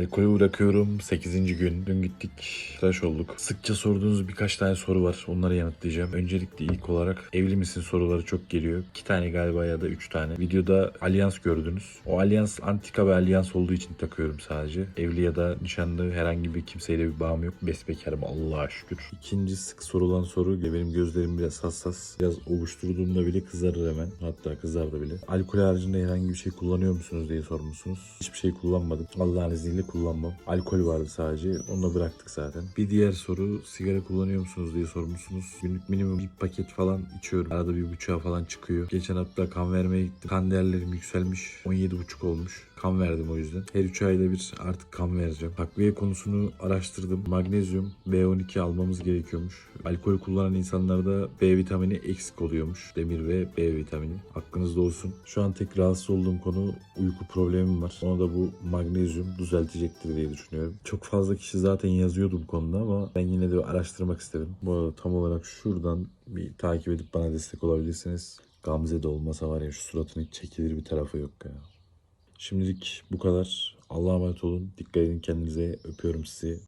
Alkolü bırakıyorum 8. gün. Dün gittik tıraş olduk. Sıkça sorduğunuz birkaç tane soru var. Onları yanıtlayacağım. Öncelikle ilk olarak evli misin soruları çok geliyor. 2 tane galiba ya da 3 tane. Videoda alyans gördünüz. O alyans antika bir alyans olduğu için takıyorum sadece. Evli ya da nişanlı herhangi bir kimseyle bir bağım yok. Besbekarım Allah'a şükür. İkinci sık sorulan soru benim gözlerim biraz hassas. Biraz ovuşturduğumda bile kızarır hemen. Hatta kızardı bile. Alkol haricinde herhangi bir şey kullanıyor musunuz diye sormuşsunuz. Hiçbir şey kullanmadım. Allah'ın izniyle kullanmam. Alkol vardı sadece. Onu da bıraktık zaten. Bir diğer soru sigara kullanıyor musunuz diye sormuşsunuz. Günlük minimum bir paket falan içiyorum. Arada bir buçuğa falan çıkıyor. Geçen hafta kan vermeye gittim. Kan değerlerim yükselmiş. 17,5 olmuş. Kan verdim o yüzden. Her 3 ayda bir artık kan vereceğim. Takviye konusunu araştırdım. Magnezyum, B12 almamız gerekiyormuş. Alkol kullanan insanlarda B vitamini eksik oluyormuş. Demir ve B vitamini. Aklınızda olsun. Şu an tek rahatsız olduğum konu uyku problemim var. Ona da bu magnezyum düzeltecektir diye düşünüyorum. Çok fazla kişi zaten yazıyordu bu konuda ama ben yine de araştırmak istedim. Bu arada tam olarak şuradan bir takip edip bana destek olabilirsiniz. Gamze de olmasa var ya şu suratın hiç çekilir bir tarafı yok ya. Şimdilik bu kadar. Allah'a emanet olun. Dikkat edin kendinize. Öpüyorum sizi.